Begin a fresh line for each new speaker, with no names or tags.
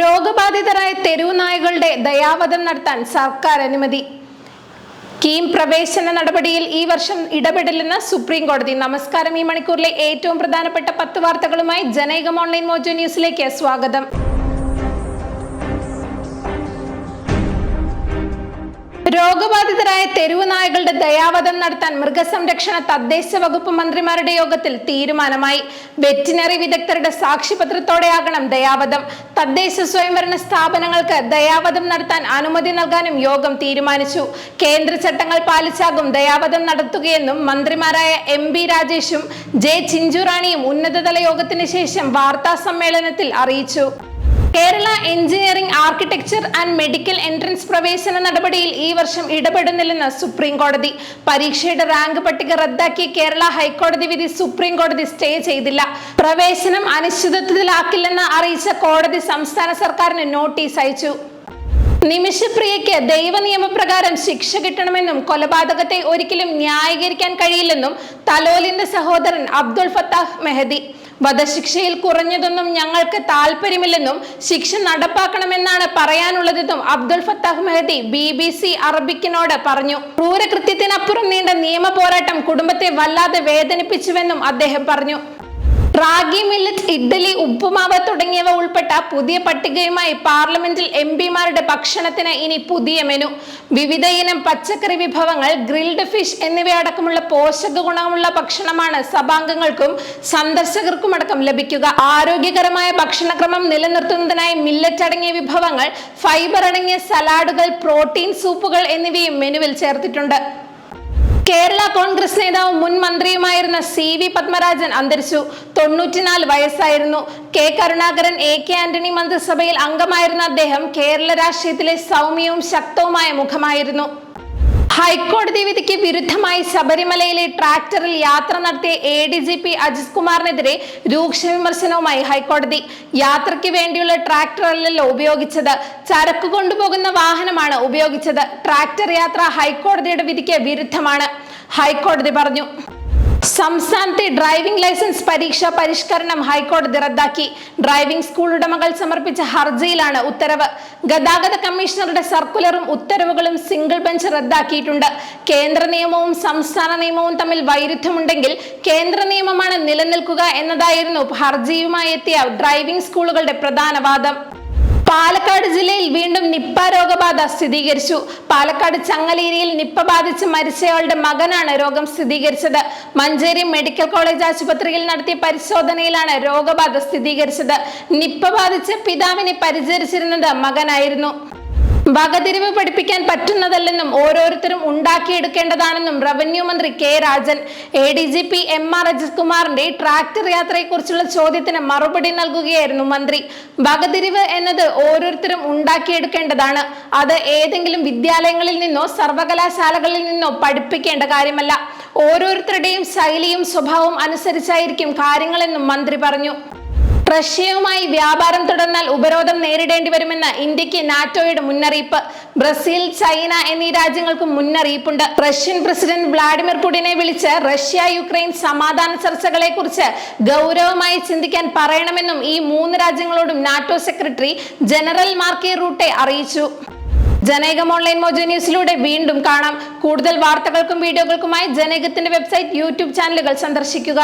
രോഗബാധിതരായ തെരുവു നായകളുടെ ദയാവധം നടത്താൻ സർക്കാർ അനുമതി. കീം പ്രവേശന നടപടിയിൽ ഈ വർഷം ഇടപെടില്ലെന്ന് സുപ്രീം കോടതി. നമസ്കാരം. ഈ മണിക്കൂറിലെ ഏറ്റവും പ്രധാനപ്പെട്ട പത്ത് വാർത്തകളുമായി ജനൈകം ഓൺലൈൻ മോജോ ന്യൂസിലേക്ക് സ്വാഗതം. രോഗബാധിതരായ തെരുവു നായകളുടെ ദയാവധം നടത്താൻ മൃഗസംരക്ഷണ തദ്ദേശ വകുപ്പ് മന്ത്രിമാരുടെ യോഗത്തിൽ തീരുമാനമായി. വെറ്റിനറി വിദഗ്ധരുടെ സാക്ഷ്യപത്രത്തോടെയാകണം ദയാവധം. തദ്ദേശ സ്വയംഭരണ സ്ഥാപനങ്ങൾക്ക് ദയാവധം നടത്താൻ അനുമതി നൽകാനും യോഗം തീരുമാനിച്ചു. കേന്ദ്ര ചട്ടങ്ങൾ പാലിച്ചാകും ദയാവധം നടത്തുകയെന്നും മന്ത്രിമാരായ എം ബി രാജേഷും ജെ ചിഞ്ചുറാണിയും ഉന്നതതല യോഗത്തിന് ശേഷം വാർത്താ സമ്മേളനത്തിൽ അറിയിച്ചു. Kerala engineering architecture and medical entrance പ്രവേശന നടപടിയിൽ ഈ വർഷം ഇടപെടുന്നില്ലെന്ന് സുപ്രീം കോടതി പരീക്ഷയുടെ റാങ്ക് പട്ടിക റദ്ദാക്കിയ കേരള ഹൈക്കോടതി വിധി സുപ്രീം കോടതി സ്റ്റേ ചെയ്തില്ല. പ്രവേശനം അനിശ്ചിതത്വത്തിലാക്കില്ലെന്ന് അറിയിച്ച കോടതി സംസ്ഥാന സർക്കാരിന് നോട്ടീസ് അയച്ചു. നിമിഷപ്രിയയ്ക്ക് ദൈവ നിയമപ്രകാരം ശിക്ഷ കിട്ടണമെന്നും കൊലപാതകത്തെ ഒരിക്കലും ന്യായീകരിക്കാൻ കഴിയില്ലെന്നും തലോലിന്റെ സഹോദരൻ അബ്ദുൾ ഫത്താഹ് മെഹദി. വധശിക്ഷയിൽ കുറഞ്ഞതൊന്നും ഞങ്ങൾക്ക് താല്പര്യമില്ലെന്നും ശിക്ഷ നടപ്പാക്കണമെന്നാണ് പറയാനുള്ളതെന്നും Abdul Fattah Mehdi B B C അറബിക്കിനോട് പറഞ്ഞു. ക്രൂരകൃത്യത്തിനപ്പുറം നീണ്ട നിയമ പോരാട്ടം കുടുംബത്തെ വല്ലാതെ വേദനിപ്പിച്ചുവെന്നും അദ്ദേഹം പറഞ്ഞു. റാഗി മില്ലറ്റ് ഇഡ്ഡലി ഉപ്പുമാവ് തുടങ്ങിയവ ഉൾപ്പെട്ട പുതിയ പട്ടികയുമായി പാർലമെന്റിൽ എം പിമാരുടെ ഭക്ഷണത്തിന് ഇനി പുതിയ മെനു. വിവിധ ഇനം പച്ചക്കറി വിഭവങ്ങൾ ഗ്രിൽഡ് ഫിഷ് എന്നിവയടക്കമുള്ള പോഷക ഗുണമുള്ള ഭക്ഷണമാണ് സഭാംഗങ്ങൾക്കും സന്ദർശകർക്കും അടക്കം ലഭിക്കുക. ആരോഗ്യകരമായ ഭക്ഷണക്രമം നിലനിർത്തുന്നതിനായി മില്ലറ്റ് അടങ്ങിയ വിഭവങ്ങൾ ഫൈബർ അടങ്ങിയ സലാഡുകൾ പ്രോട്ടീൻ സൂപ്പുകൾ എന്നിവയും മെനുവിൽ ചേർത്തിട്ടുണ്ട്. കേരള കോൺഗ്രസ് നേതാവും മുൻ മന്ത്രിയുമായിരുന്ന സി വി പത്മരാജൻ അന്തരിച്ചു. തൊണ്ണൂറ്റിനാല് വയസ്സായിരുന്നു. K. Karunakaran A. K. Antony മന്ത്രിസഭയിൽ അംഗമായിരുന്ന അദ്ദേഹം കേരള രാഷ്ട്രീയത്തിലെ സൗമ്യവും ശക്തവുമായ മുഖമായിരുന്നു. ഹൈക്കോടതി വിധിക്ക് വിരുദ്ധമായി ശബരിമലയിലെ ട്രാക്ടറിൽ യാത്ര നടത്തിയ A. D. G. P. Ajith കുമാറിനെതിരെ രൂക്ഷ വിമർശനവുമായി ഹൈക്കോടതി. യാത്രയ്ക്ക് വേണ്ടിയുള്ള ട്രാക്ടറല്ലല്ലോ ഉപയോഗിച്ചത്. ചരക്ക് കൊണ്ടുപോകുന്ന വാഹനമാണ് ഉപയോഗിച്ചത്. ട്രാക്ടർ യാത്ര ഹൈക്കോടതിയുടെ വിധിക്ക് വിരുദ്ധമാണ്. ഹൈക്കോടതി പറഞ്ഞു. സംസ്ഥാനത്തെ ഡ്രൈവിംഗ് ലൈസൻസ് പരീക്ഷാ പരിഷ്കരണം ഹൈക്കോടതി റദ്ദാക്കി. ഡ്രൈവിംഗ് സ്കൂൾ ഉടമകൾ സമർപ്പിച്ച ഹർജിയിലാണ് ഉത്തരവ്. ഗതാഗത കമ്മീഷണറുടെ സർക്കുലറും ഉത്തരവുകളും സിംഗിൾ ബെഞ്ച് റദ്ദാക്കിയിട്ടുണ്ട്. കേന്ദ്ര നിയമവും സംസ്ഥാന നിയമവും തമ്മിൽ വൈരുദ്ധ്യമുണ്ടെങ്കിൽ കേന്ദ്ര നിയമമാണ് നിലനിൽക്കുക എന്നതായിരുന്നു ഹർജിയുമായി എത്തിയ ഡ്രൈവിംഗ് സ്കൂളുകളുടെ പ്രധാന വാദം. പാലക്കാട് ജില്ലയിൽ രോഗബാധ സ്ഥിരീകരിച്ചു. പാലക്കാട് ചങ്ങലേരിയിൽ നിപ്പ ബാധിച്ച് മരിച്ചയാളുടെ മകനാണ് രോഗം സ്ഥിരീകരിച്ചത്. മഞ്ചേരി മെഡിക്കൽ കോളേജ് ആശുപത്രിയിൽ നടത്തിയ പരിശോധനയിലാണ് രോഗബാധ സ്ഥിരീകരിച്ചത്. നിപ്പ ബാധിച്ച് പിതാവിനെ പരിചരിച്ചിരുന്നത് മകനായിരുന്നു. വകതിരിവ് പഠിപ്പിക്കാൻ പറ്റുന്നതല്ലെന്നും ഓരോരുത്തരും ഉണ്ടാക്കിയെടുക്കേണ്ടതാണെന്നും റവന്യൂ മന്ത്രി K Rajan A D G P M R Ajith കുമാറിന്റെ ട്രാക്ടർ യാത്രയെക്കുറിച്ചുള്ള ചോദ്യത്തിന് മറുപടി നൽകുകയായിരുന്നു മന്ത്രി. വകതിരിവ് എന്നത് ഓരോരുത്തരും ഉണ്ടാക്കിയെടുക്കേണ്ടതാണ്. അത് ഏതെങ്കിലും വിദ്യാലയങ്ങളിൽ നിന്നോ സർവകലാശാലകളിൽ നിന്നോ പഠിപ്പിക്കേണ്ട കാര്യമല്ല. ഓരോരുത്തരുടെയും ശൈലിയും സ്വഭാവവും അനുസരിച്ചായിരിക്കും കാര്യങ്ങളെന്നും മന്ത്രി പറഞ്ഞു. റഷ്യയുമായി വ്യാപാരം തുടർന്നാൽ ഉപരോധം നേരിടേണ്ടി വരുമെന്ന് ഇന്ത്യയ്ക്ക് നാറ്റോയുടെ മുന്നറിയിപ്പ്. ബ്രസീൽ ചൈന എന്നീ രാജ്യങ്ങൾക്കും മുന്നറിയിപ്പുണ്ട്. റഷ്യൻ പ്രസിഡന്റ് വ്ളാഡിമിർ പുടിനെ വിളിച്ച് റഷ്യ യുക്രൈൻ സമാധാന ചർച്ചകളെ കുറിച്ച് ഗൗരവമായി ചിന്തിക്കാൻ പറയണമെന്നും ഈ മൂന്ന് രാജ്യങ്ങളോടും NATO secretary general Mark Rutte അറിയിച്ചു. ജനേകം ഓൺലൈൻ മോജോ ന്യൂസിലൂടെ വീണ്ടും കാണാം. കൂടുതൽ വാർത്തകൾക്കും വീഡിയോകൾക്കുമായി ജനേകത്തിന്റെ വെബ്സൈറ്റ് യൂട്യൂബ് ചാനലുകൾ സന്ദർശിക്കുക.